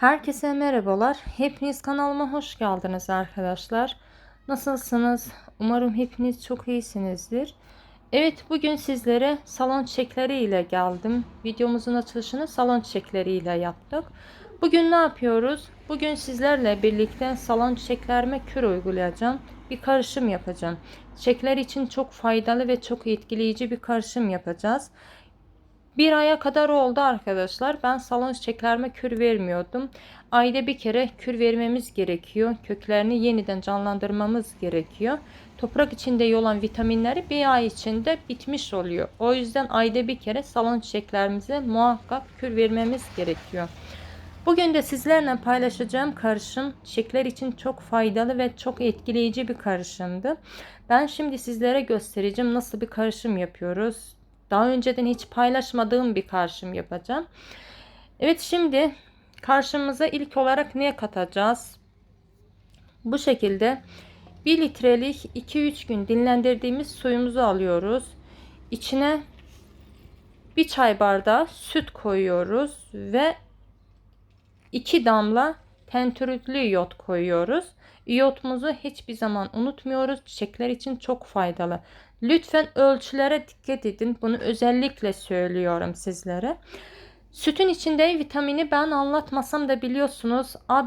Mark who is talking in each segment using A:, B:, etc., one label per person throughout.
A: Herkese merhabalar. Hepiniz kanalıma hoş geldiniz arkadaşlar. Nasılsınız? Umarım hepiniz çok iyisinizdir. Evet bugün sizlere salon çiçekleri ile geldim. Videomuzun açılışını salon çiçekleri ile yaptık. Bugün ne yapıyoruz? Bugün sizlerle birlikte salon çiçeklerime kür uygulayacağım. Bir karışım yapacağım. Çiçekler için çok faydalı ve çok etkileyici bir karışım yapacağız. Bir aya kadar oldu arkadaşlar. Ben salon çiçeklerime kür vermiyordum. Ayda bir kere kür vermemiz gerekiyor. Köklerini yeniden canlandırmamız gerekiyor. Toprak içinde olan vitaminleri bir ay içinde bitmiş oluyor. O yüzden ayda bir kere salon çiçeklerimize muhakkak kür vermemiz gerekiyor. Bugün de sizlerle paylaşacağım karışım çiçekler için çok faydalı ve çok etkileyici bir karışımdı. Ben şimdi sizlere göstereceğim nasıl bir karışım yapıyoruz. Daha önceden hiç paylaşmadığım bir karşım yapacağım. Evet şimdi karşımıza ilk olarak ne katacağız? Bu şekilde 1 litrelik 2-3 gün dinlendirdiğimiz suyumuzu alıyoruz. İçine bir çay bardağı süt koyuyoruz ve 2 damla tentürütlü iyot koyuyoruz. İyotumuzu hiçbir zaman unutmuyoruz. Çiçekler için çok faydalı. Lütfen ölçülere dikkat edin. Bunu özellikle söylüyorum sizlere. Sütün içinde vitamini ben anlatmasam da biliyorsunuz. A,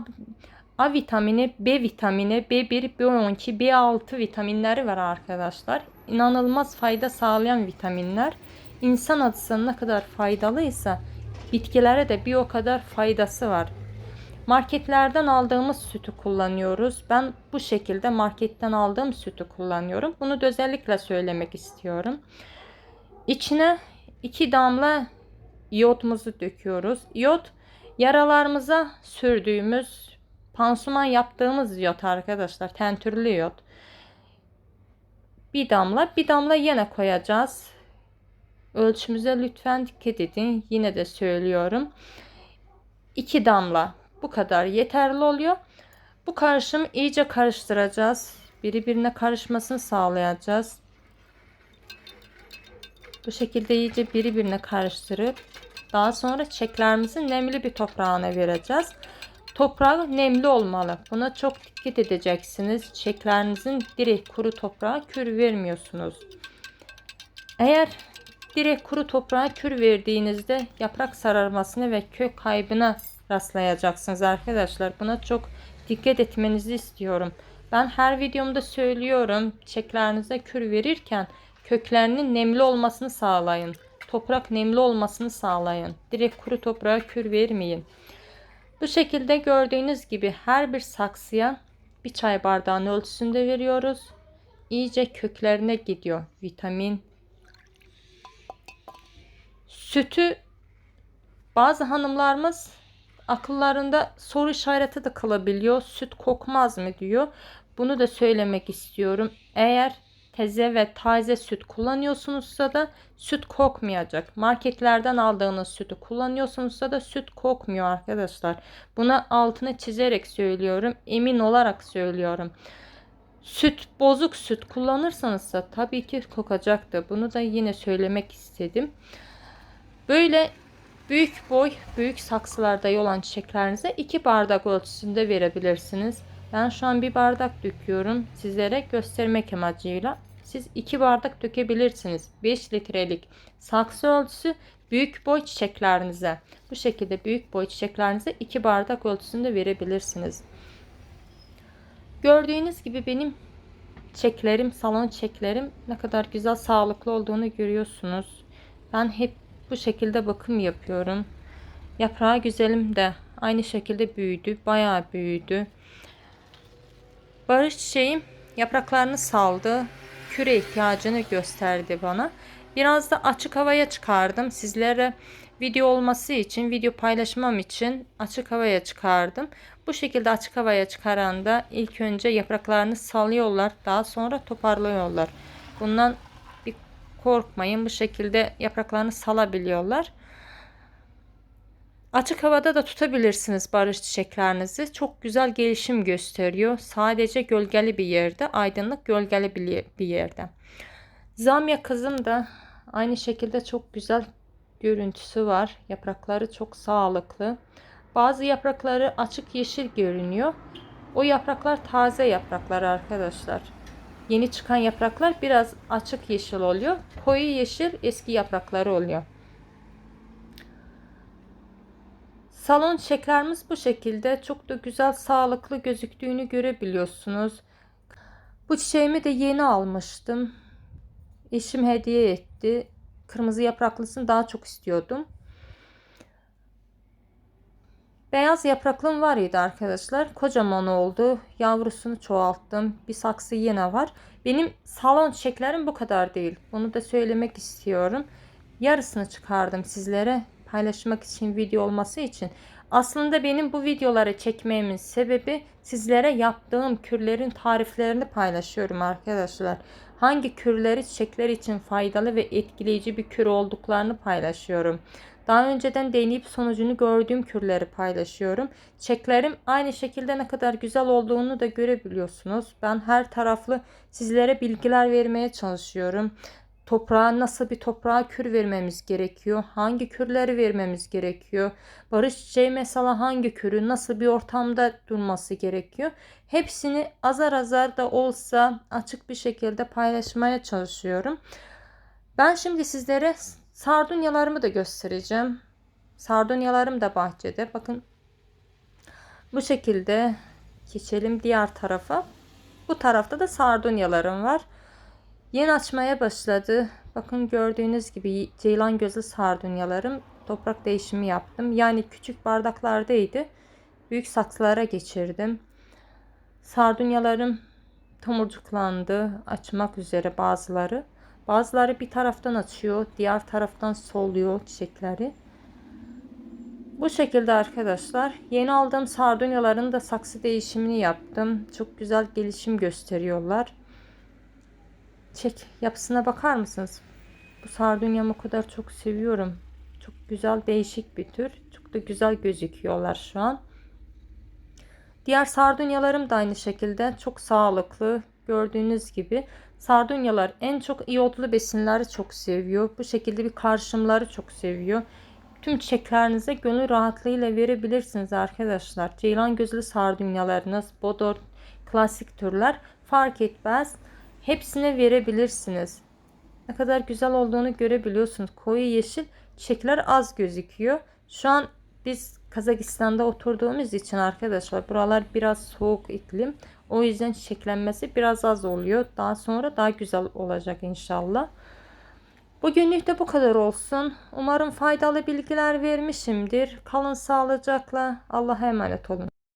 A: A vitamini, B vitamini, B1, B12, B6 vitaminleri var arkadaşlar. İnanılmaz fayda sağlayan vitaminler. İnsan açısından ne kadar faydalıysa bitkilere de bir o kadar faydası var. Marketlerden aldığımız sütü kullanıyoruz. Ben bu şekilde marketten aldığım sütü kullanıyorum. Bunu da özellikle söylemek istiyorum. İçine 2 damla iyotumuzu döküyoruz. İyot yaralarımıza sürdüğümüz pansuman yaptığımız iyot arkadaşlar. Tentürlü iyot. Bir damla bir damla yine koyacağız. Ölçümüze lütfen dikkat edin. Yine de söylüyorum. 2 damla bu kadar yeterli oluyor. Bu karışımı iyice karıştıracağız. Birbirine karışmasını sağlayacağız. Bu şekilde iyice birbirine karıştırıp daha sonra çiçeklerimizi nemli bir toprağına vereceğiz. Toprağı nemli olmalı. Buna çok dikkat edeceksiniz. Çiçeklerinizin direkt kuru toprağa kür vermiyorsunuz. Eğer direkt kuru toprağa kür verdiğinizde yaprak sararmasını ve kök kaybına rastlayacaksınız arkadaşlar. Buna çok dikkat etmenizi istiyorum. Ben her videomda söylüyorum. Çiçeklerinize kür verirken köklerinin nemli olmasını sağlayın. Toprak nemli olmasını sağlayın. Direkt kuru toprağa kür vermeyin. Bu şekilde gördüğünüz gibi her bir saksıya bir çay bardağının ölçüsünde veriyoruz. İyice köklerine gidiyor vitamin. Sütü bazı hanımlarımız akıllarında soru işareti de kalabiliyor. Süt kokmaz mı diyor. Bunu da söylemek istiyorum. Eğer teze ve taze süt kullanıyorsunuzsa da süt kokmayacak. Marketlerden aldığınız sütü kullanıyorsunuzsa da süt kokmuyor arkadaşlar. Buna altını çizerek söylüyorum. Emin olarak söylüyorum. Süt bozuk süt kullanırsanız da tabii ki kokacaktır. Bunu da yine söylemek istedim. Böyle Büyük boy, büyük saksılarda olan çiçeklerinize 2 bardak ölçüsünde verebilirsiniz. Ben şu an bir bardak döküyorum sizlere göstermek amacıyla. Siz 2 bardak dökebilirsiniz. 5 litrelik saksı ölçüsü büyük boy çiçeklerinize. Bu şekilde büyük boy çiçeklerinize 2 bardak ölçüsünde verebilirsiniz. Gördüğünüz gibi benim çiçeklerim, salon çiçeklerim ne kadar güzel sağlıklı olduğunu görüyorsunuz. Ben hep bu şekilde bakım yapıyorum. Yaprağı güzelim de aynı şekilde büyüdü. Bayağı büyüdü. Barış çiçeğim yapraklarını saldı. Küre ihtiyacını gösterdi bana. Biraz da açık havaya çıkardım. Sizlere video olması için, video paylaşmam için açık havaya çıkardım. Bu şekilde açık havaya çıkaranda ilk önce yapraklarını salıyorlar. Daha sonra toparlıyorlar. Bundan korkmayın. Bu şekilde yapraklarını salabiliyorlar. Açık havada da tutabilirsiniz barış çiçeklerinizi. Çok güzel gelişim gösteriyor. Sadece gölgeli bir yerde, aydınlık gölgeli bir yerde. Zamya kızım da aynı şekilde çok güzel görüntüsü var. Yaprakları çok sağlıklı. Bazı yaprakları açık yeşil görünüyor. O yapraklar taze yapraklar arkadaşlar. Yeni çıkan yapraklar biraz açık yeşil oluyor. Koyu yeşil eski yaprakları oluyor. Salon çiçeklerimiz bu şekilde çok da güzel sağlıklı gözüktüğünü görebiliyorsunuz. Bu çiçeğimi de yeni almıştım. Eşim hediye etti. Kırmızı yapraklısını daha çok istiyordum. Beyaz yapraklım var idi arkadaşlar. Kocaman oldu. Yavrusunu çoğalttım. Bir saksı yine var. Benim salon çiçeklerim bu kadar değil. Bunu da söylemek istiyorum. Yarısını çıkardım sizlere paylaşmak için video olması için. Aslında benim bu videoları çekmemin sebebi sizlere yaptığım kürlerin tariflerini paylaşıyorum arkadaşlar. Hangi kürleri çiçekler için faydalı ve etkileyici bir kür olduklarını paylaşıyorum. Daha önceden deneyip sonucunu gördüğüm kürleri paylaşıyorum. Çeklerim aynı şekilde ne kadar güzel olduğunu da görebiliyorsunuz. Ben her taraflı sizlere bilgiler vermeye çalışıyorum. Toprağa nasıl bir toprağa kür vermemiz gerekiyor? Hangi kürleri vermemiz gerekiyor? Barış çiçeği mesela hangi kürü nasıl bir ortamda durması gerekiyor? Hepsini azar azar da olsa açık bir şekilde paylaşmaya çalışıyorum. Ben şimdi sizlere Sardunyalarımı da göstereceğim. Sardunyalarım da bahçede. Bakın bu şekilde geçelim diğer tarafa. Bu tarafta da sardunyalarım var. Yeni açmaya başladı. Bakın gördüğünüz gibi ceylan gözlü sardunyalarım. Toprak değişimi yaptım. Yani küçük bardaklardaydı. Büyük saksılara geçirdim. Sardunyalarım tomurcuklandı. Açmak üzere bazıları. Bazıları bir taraftan açıyor, diğer taraftan soluyor çiçekleri. Bu şekilde arkadaşlar yeni aldığım sardunyaların da saksı değişimini yaptım. Çok güzel gelişim gösteriyorlar. Çek yapısına bakar mısınız? Bu sardunyamı o kadar çok seviyorum. Çok güzel değişik bir tür. Çok da güzel gözüküyorlar şu an. Diğer sardunyalarım da aynı şekilde çok sağlıklı. Gördüğünüz gibi Sardunyalar en çok iyotlu besinleri çok seviyor. Bu şekilde bir karşımları çok seviyor. Tüm çiçeklerinize gönül rahatlığıyla verebilirsiniz arkadaşlar. Ceylan gözlü sardunyalarınız, bodor, klasik türler fark etmez. Hepsine verebilirsiniz. Ne kadar güzel olduğunu görebiliyorsunuz. Koyu yeşil çiçekler az gözüküyor. Şu an biz Kazakistan'da oturduğumuz için arkadaşlar buralar biraz soğuk iklim. O yüzden çiçeklenmesi biraz az oluyor. Daha sonra daha güzel olacak inşallah. Bugünlük de bu kadar olsun. Umarım faydalı bilgiler vermişimdir. Kalın sağlıcakla. Allah'a emanet olun.